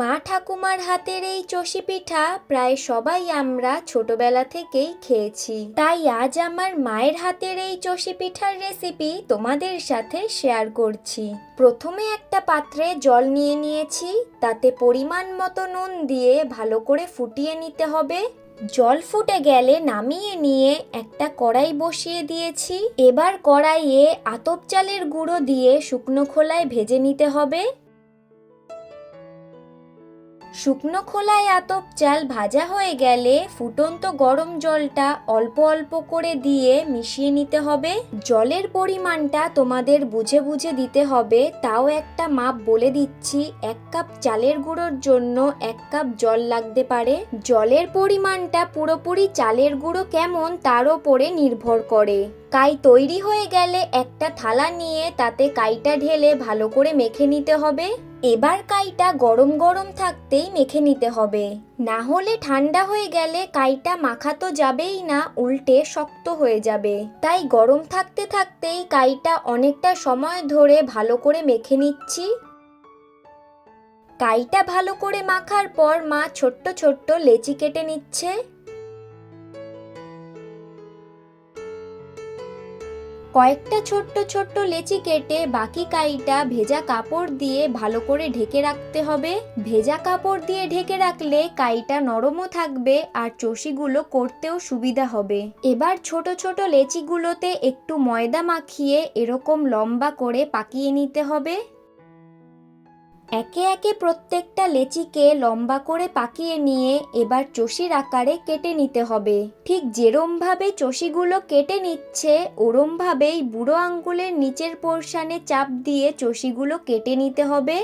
মা ঠাকুমার হাতের এই চষি পিঠা প্রায় সবাই আমরা ছোটবেলা থেকেই খেয়েছি। তাই আজ আমার মায়ের হাতের এই চষি পিঠার রেসিপি তোমাদের সাথে শেয়ার করছি। প্রথমে একটা পাত্রে জল নিয়ে নিয়েছি, তাতে পরিমাণ মতো নুন দিয়ে ভালো করে ফুটিয়ে নিতে হবে। জল ফুটে গেলে নামিয়ে নিয়ে একটা কড়াই বসিয়ে দিয়েছি। এবার কড়াইয়ে আতপ চালের গুঁড়ো দিয়ে শুকনো খোলায় ভেজে নিতে হবে। শুকনো খোলায় আতপ চাল ভাজা হয়ে গেলে ফুটন্ত গরম জলটা অল্প অল্প করে দিয়ে মিশিয়ে নিতে হবে। জলের পরিমাণটা তোমাদের বুঝে বুঝে দিতে হবে। তাও একটা মাপ বলে দিচ্ছি, এক কাপ চালের গুঁড়োর জন্য এক কাপ জল লাগতে পারে। জলের পরিমাণটা পুরোপুরি চালের গুঁড়ো কেমন তার ওপরে নির্ভর করে। কাই তৈরি হয়ে গেলে একটা থালা নিয়ে তাতে কাইটা ঢেলে ভালো করে মেখে নিতে হবে। এবার কাইটা গরম গরম থাকতেই মেখে নিতে হবে। না হলে ঠান্ডা হয়ে গেলে কাইটা মাখা তো যাবেই না, উল্টে শক্ত হয়ে যাবে। তাই গরম থাকতে থাকতেই কাইটা অনেকটা সময় ধরে ভালো করে মেখে নিচ্ছি। কাইটা ভালো করে মাখার পর মা ছোট্ট ছোট্ট লেচি কেটে নিচ্ছে। কয়েকটা ছোট্ট ছোট্ট লেচি কেটে বাকি কাইটা ভেজা কাপড় দিয়ে ভালো করে ঢেকে রাখতে হবে। ভেজা কাপড় দিয়ে ঢেকে রাখলে কাইটা নরমও থাকবে আর চষিগুলো করতেও সুবিধা হবে। এবার ছোট ছোট লেচিগুলোতে একটু ময়দা মাখিয়ে এরকম লম্বা করে পাকিয়ে নিতে হবে। একে একে প্রত্যেকটা লেচিকে লম্বা করে পাকিয়ে নিয়ে এবার চষির আকারে কেটে নিতে হবে। ঠিক যেরমভাবে চষিগুলো কেটে নিচ্ছে, ওরমভাবেই বুড়ো আঙ্গুলের নিচের পোর্শানে চাপ দিয়ে চষিগুলো কেটে নিতে হবে।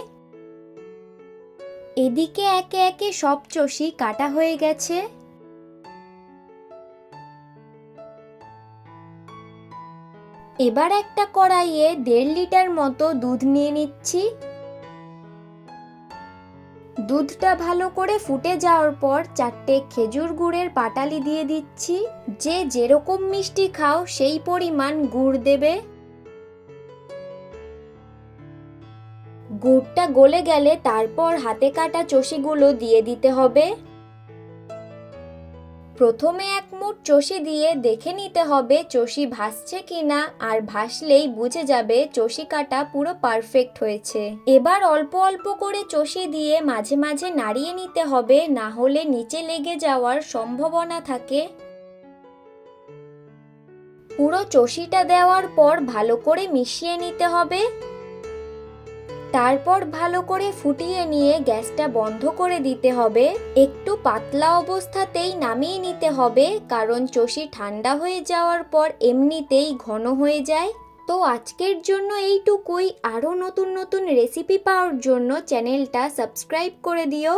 এদিকে একে একে সব চষি কাটা হয়ে গেছে। এবার একটা কড়াইয়ে দেড় লিটার মতো দুধ নিয়ে নিচ্ছি। দুধটা ভালো করে ফুটে যাওয়ার পর চারটে খেজুর গুড়ের পাটালি দিয়ে দিচ্ছি। যে যেরকম মিষ্টি খাও, সেই পরিমাণ গুড় দেবে। গুড়টা গলে গেলে তারপর হাতে কাটা চষিগুলো দিয়ে দিতে হবে। প্রথমে এক মুঠ চষি দিয়ে দেখে নিতে হবে চষি ভাসছে কিনা, আর ভাসলেই বুঝে যাবে চষি কাটা পুরো পারফেক্ট হয়েছে। এবার অল্প অল্প করে চষি দিয়ে মাঝে মাঝে নাড়িয়ে নিতে হবে, না হলে নিচে লেগে যাওয়ার সম্ভাবনা থাকে। পুরো চষিটা দেওয়ার পর ভালো করে মিশিয়ে নিতে হবে। তারপর ভালো করে ফুটিয়ে নিয়ে গ্যাসটা বন্ধ করে দিতে হবে। একটু পাতলা অবস্থাতেই নামিয়ে নিতে হবে, কারণ চষি ঠান্ডা হয়ে যাওয়ার পর এমনিতেই ঘন হয়ে যায়। তো আজকের জন্য এইটুকুই। আরও নতুন নতুন রেসিপি পাওয়ার জন্য চ্যানেলটা সাবস্ক্রাইব করে দিও।